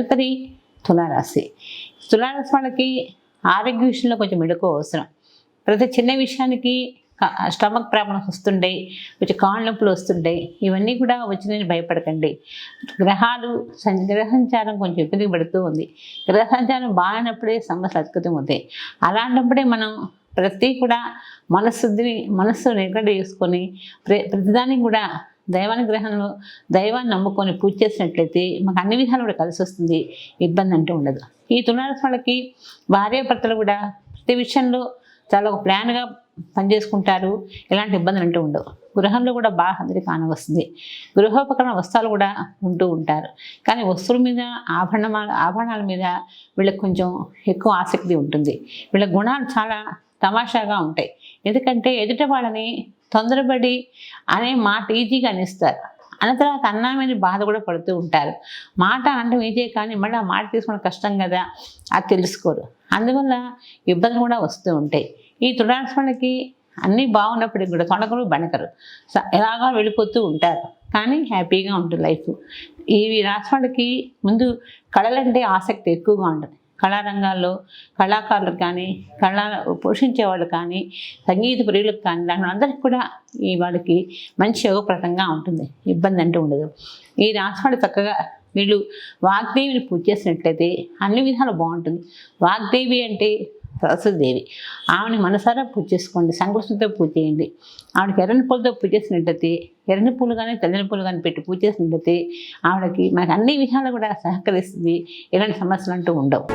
తదుపరి తులారాశి. తులారాశి వాళ్ళకి ఆరోగ్య విషయంలో కొంచెం మెడుకు అవసరం. ప్రతి చిన్న విషయానికి స్టమక్ ప్రాబ్లమ్స్ వస్తుండే కొంచెం కాళ్ళ నొప్పులు వస్తుండే ఇవన్నీ కూడా వచ్చినని భయపడకండి. గ్రహాలు గ్రహ సంచారం కొంచెం ఇబ్బంది పడుతూ ఉంది. గ్రహ సంచారం బాగానప్పుడే సమస్యలు అద్భుతం అవుతాయి అలాంటప్పుడే మనం ప్రతి కూడా మనస్సుని మనస్సు నిలకడ చేసుకొని ప్ర- ప్రతిదానికి కూడా దైవానుగ్రహంలో దైవాన్ని నమ్ముకొని పూజ చేసినట్లయితే మాకు అన్ని విధాలు కూడా కలిసి వస్తుంది. ఇబ్బంది అంటూ ఉండదు. ఈ తులారాశి వాళ్ళకి భార్యాభర్తలు కూడా ప్రతి విషయంలో చాలా ఒక ప్లాన్గా పనిచేసుకుంటారు. ఎలాంటి ఇబ్బందులు అంటూ ఉండవు. గృహంలో కూడా బాగా అందరికీ కానవస్తుంది గృహోపకరణ వస్త్రాలు కూడా ఉంటూ ఉంటారు. కానీ వస్తువుల మీద ఆభరణ ఆభరణాల మీద వీళ్ళకి కొంచెం ఎక్కువ ఆసక్తి ఉంటుంది. వీళ్ళ గుణాలు చాలా తమాషాగా ఉంటాయి. ఎందుకంటే ఎదుట వాళ్ళని తొందరపడి అనే మాట ఈజీగా అనిస్తారు. అన్న తర్వాత అన్నా మీద బాధ కూడా పడుతూ ఉంటారు. మాట అంటే ఈజీ కానీ మళ్ళీ ఆ మాట తీసుకోవడం కష్టం కదా అది తెలుసుకోరు. అందువల్ల ఇబ్బందులు కూడా వస్తూ ఉంటాయి. ఈ తులారాశి అన్నీ బాగున్నప్పటికి కూడా తొండకరు బణకరు స- వెళ్ళిపోతూ ఉంటారు. కానీ హ్యాపీగా ఉంటుంది లైఫ్. ఈ రాష్ట్రాలకి ముందు కళలంటే ఆసక్తి ఎక్కువగా ఉంటుంది. కళారంగాల్లో కళాకారులకు కానీ కళ పోషించే వాళ్ళు కానీ సంగీత ప్రియులకు కానీ దాని అందరికి కూడా ఈ వాళ్ళకి మంచి యోగప్రదంగా ఉంటుంది. ఇబ్బంది అంటూ ఉండదు. ఈ రాశి వాళ్ళు చక్కగా వీళ్ళు వాగ్దేవిని పూజ చేసినట్లయితే అన్ని విధాలు బాగుంటుంది. వాగ్దేవి అంటే సరస్వతిదేవి ఆమెని మనసారా పూజ చేసుకోండి సంకల్పంతో పూజ చేయండి. ఆవిడకి ఎర్రని పూలతో పూజ చేసినట్టయితే ఎర్రని పూలు కానీ తెల్లని పూలు కానీ పెట్టి పూజ చేసినట్టయితే ఆవిడకి మనకి అన్ని విషయాలు కూడా సహకరిస్తుంది. ఎలాంటి సమస్యలు అంటూ ఉండవు.